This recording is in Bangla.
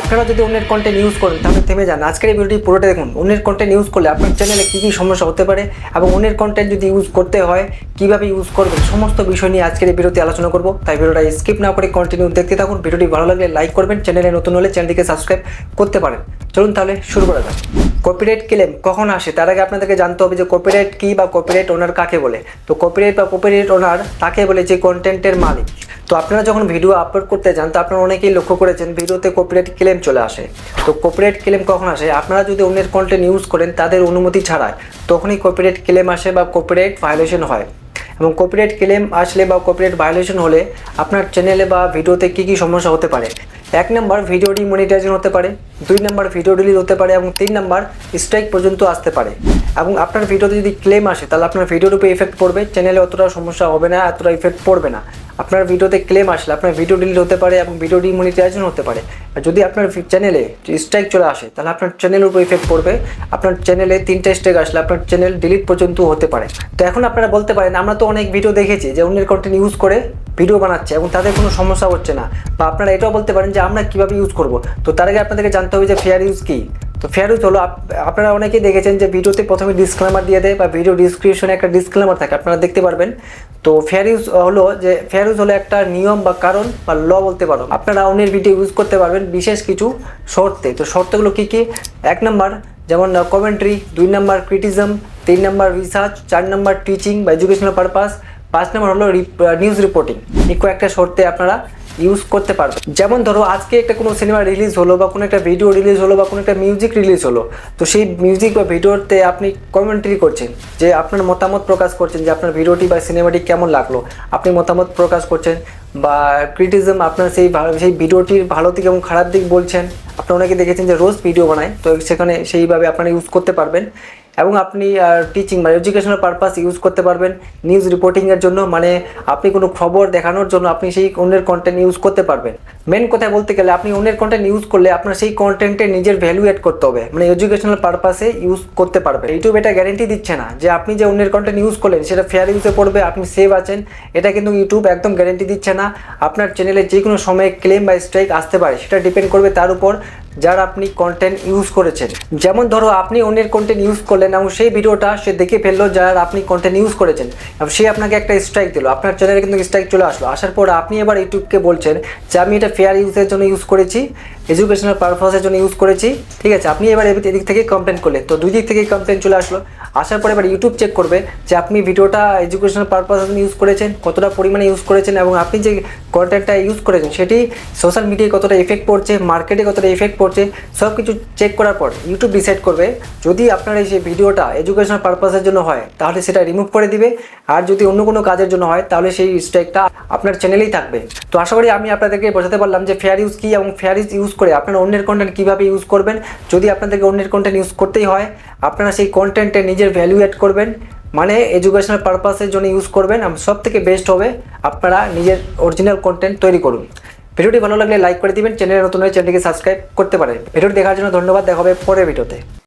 আপনারা যদি অন্যের কন্টেন্ট ইউজ করেন, তাহলে থেমে যান। আজকের এই ভিডিওটি পুরোটা দেখুন। অন্যের কন্টেন্ট ইউজ করলে আপনার চ্যানেলে কী কী সমস্যা হতে পারে এবং অন্যের কন্টেন্ট যদি ইউজ করতে হয়, কীভাবে ইউজ করবেন, সমস্ত বিষয় নিয়ে আজকের এই ভিডিওতে আলোচনা করব। তাই ভিডিওটা স্কিপ না করে কন্টিনিউ দেখতে থাকুন। ভিডিওটি ভালো লাগলে লাইক করবেন। চ্যানেলে নতুন হলে চ্যানেলটিকে সাবস্ক্রাইব করতে পারেন। চলুন তাহলে শুরু করা যাক। কপিরাইট ক্লেম কখন আসে? তার আগে আপনাদেরকে জানতে হবে যে কপিরাইট কী বা কপিরাইট ওনার কাকে বলে? তো কপিরাইট বা কপিরাইট ওনার তাকে বলে যে কন্টেন্টের মালিক। তো আপনারা যখন ভিডিও আপলোড করতে যান, তো আপনারা অনেকেই লক্ষ্য করেছেন ভিডিওতে কপিরাইট ক্লেম চলে আসে। তো কপিরাইট ক্লেম কখন আসে? আপনারা যদি অন্যের কন্টেন্ট ইউজ করেন, তাদের অনুমতি ছাড়াই তখনই কপিরাইট ক্লেম আসে বা কপিরাইট ভায়োলেশন হয়। এবং কপিরাইট ক্লেম আসলে বা কপিরাইট ভায়োলেশন হলে আপনার চ্যানেলে বা ভিডিওতে কী কী সমস্যা হতে পারে? এক নম্বর ভিডিও ডিমনিটাইজেশন হতে পারে, দুই নম্বর ভিডিও ডিলিট হতে পারে এবং তিন নম্বর স্ট্রাইক পর্যন্ত আসতে পারে। এবং আপনার ভিডিওতে যদি ক্লেম আসে, তাহলে আপনার ভিডিওর উপরে ইফেক্ট পড়বে চ্যানেলে অতটা সমস্যা হবে না, এতটা ইফেক্ট পড়বে না। আপনার ভিডিওতে ক্লেম আসলে, আপনার ভিডিও ডিলিট হতে পারে এবং ভিডিও ডিমনিটাইজেশন হতে পারে। আর যদি আপনার চ্যানেলে স্ট্রাইক চলে আসে, তাহলে আপনার চ্যানেলের উপর ইফেক্ট পড়বে। আপনার চ্যানেলে তিনটা স্ট্রাইক আসলে, আপনার চ্যানেল ডিলিট পর্যন্ত হতে পারে। তো এখন আপনারা বলতে পারেন, আমরা তো অনেক ভিডিও দেখেছি যে অন্যের কন্টেন্ট ইউজ করে ভিডিও বানাচ্ছে এবং তাদের কোনো সমস্যা হচ্ছে না। বা আপনারা এটাও বলতে পারেন যে আমরা কীভাবে ইউজ করব। তো তার আগে আপনাদেরকে জানতে হবে যে ফেয়ার ইউজ কী। তো ইউজ হলো, আপ- আপনারা অনেকেই দেখেছেন যে ভিডিওতে প্রথমে ডিসক্লেমার দিয়ে দেয় বা ভিডিও ডিসক্রিপশনে একটা ডিসক্লেমার থাকে, আপনারা দেখতে পারবেন। তো ফেয়ার হলো যে ফেয়ার হলো একটা নিয়ম বা কারণ বা ল বলতে পারো। আপনারা অন্যের ভিডিও ইউজ করতে পারবেন বিশেষ কিছু শর্তে। তো শর্তগুলো কী কী? এক নম্বর, যেমন কমেন্ট্রি দুই নম্বর ক্রিটিজম তিন নম্বর রিসার্চ চার নম্বর টিচিং বা এডুকেশনাল পারপাস পাঁচ নম্বর হলো নিউজ রিপোর্টিং এই কয়েকটা শর্তে আপনারা ইউজ করতে পারবেন যেমন ধরো, আজকে একটা কোনো সিনেমা রিলিজ হলো বা কোনো একটা ভিডিও রিলিজ হলো বা কোনো একটা মিউজিক রিলিজ হলো, তো সেই মিউজিক বা ভিডিওতে আপনি কমেন্ট্রি করছেন যে আপনার মতামত প্রকাশ করছেন যে আপনার ভিডিওটি বা সিনেমাটি কেমন লাগল। আপনি মতামত প্রকাশ করছেন বা ক্রিটিজম আপনার সেই সেই ভিডিওটির ভালো দিক এবং খারাপ দিক বলছেন। আপনারা অনেকে দেখেছেন যে রোজ ভিডিও বানায়, তো সেখানে সেইভাবে আপনারা ইউজ করতে পারবেন। এবং আপনি টিচিং বা এডুকেশনাল পারপাস ইউজ করতে পারবেন নিউজ রিপোর্টিংয়ের জন্য মানে আপনি কোনো খবর দেখানোর জন্য আপনি সেই অন্যের কন্টেন্ট ইউজ করতে পারবেন। মেন কথায় বলতে গেলে, আপনি অন্যের কন্টেন্ট ইউজ করলে আপনার সেই কন্টেন্টে নিজের ভ্যালু অ্যাড করতে হবে। মানে এডুকেশনাল পারপাসে ইউজ করতে পারবেন। ইউটিউব এটা গ্যারেন্টি দিচ্ছে না যে আপনি যে অন্যের কন্টেন্ট ইউজ করলেন, সেটা ফেয়ার ইউজে পড়বে, আপনি সেভ আছেন, এটা কিন্তু ইউটিউব একদম গ্যারেন্টি দিচ্ছে না। আপনার চ্যানেলে যে কোনো সময়ে ক্লেম বা স্ট্রাইক আসতে পারে, সেটা ডিপেন্ড করবে তার উপর। যার আপনি কন্টেন্ট ইউজ করেছেন। যেমন ধরো, আপনি অন্যের কন্টেন্ট ইউজ করলেন এবং সেই ভিডিওটা সে দেখে ফেলল যার আপনি কন্টেন্ট ইউজ করেছেন। এবং সে আপনাকে একটা স্ট্রাইক দিল। আপনার চ্যানেলে কিন্তু স্ট্রাইক চলে আসলো। আসার পর আপনি এবার ইউটিউবকে বলছেন যে, আমি এটা ফেয়ার ইউজের জন্য ইউজ করেছি এডুকেশনাল পারপাসের জন্য ইউজ করেছি। ঠিক আছে, আপনি এবার এদিক থেকে কমপ্লেন করলেন। তো দুই দিক থেকে কমপ্লেন চলে আসলো। আসার পর এবার ইউটিউব চেক করবে যে, আপনি ভিডিওটা এডুকেশনাল পারপাসের জন্য ইউজ করেছেন, কতটা পরিমাণে ইউজ করেছেন এবং আপনি যে কন্টেন্টটা ইউজ করেছেন, সেটি সোশ্যাল মিডিয়ায় কতটা এফেক্ট পড়ছে মার্কেটে কতটা এফেক্ট পড়ছে সব কিছু চেক করার পর ইউটিউব ডিসাইড করবে, যদি আপনার এই যে ভিডিওটা এডুকেশনাল পারপাসের জন্য হয়, তাহলে সেটা রিমুভ করে দিবে। আর যদি অন্য কোনো কাজের জন্য হয়, তাহলে সেই স্ট্রাইকটা আপনার চ্যানেলেই থাকবে। তো আশা করি আমি আপনাদেরকে বোঝাতে পারলাম যে ফেয়ার ইউজ কী এবং ফেয়ার ইউজ ইউজ করে আপনারা অন্যের কন্টেন্ট কীভাবে ইউজ করবেন। যদি আপনাদেরকে অন্যের কন্টেন্ট ইউজ করতেই হয়, আপনারা সেই কন্টেন্টে নিজের ভ্যালু অ্যাড করবেন। মানে এডুকেশনাল পারপাসের জন্য ইউজ করবেন। সব থেকে বেস্ট হবে আপনারা নিজের অরিজিনাল কন্টেন্ট তৈরি করুন। ভিডিওটি ভালো লাগলে লাইক করে দিবেন, চ্যানেলে নতুন হয়ে চ্যানেলটিকে সাবস্ক্রাইব করতে পারেন। ভিডিওটি দেখার জন্য ধন্যবাদ, দেখা হবে পরের ভিডিওতে।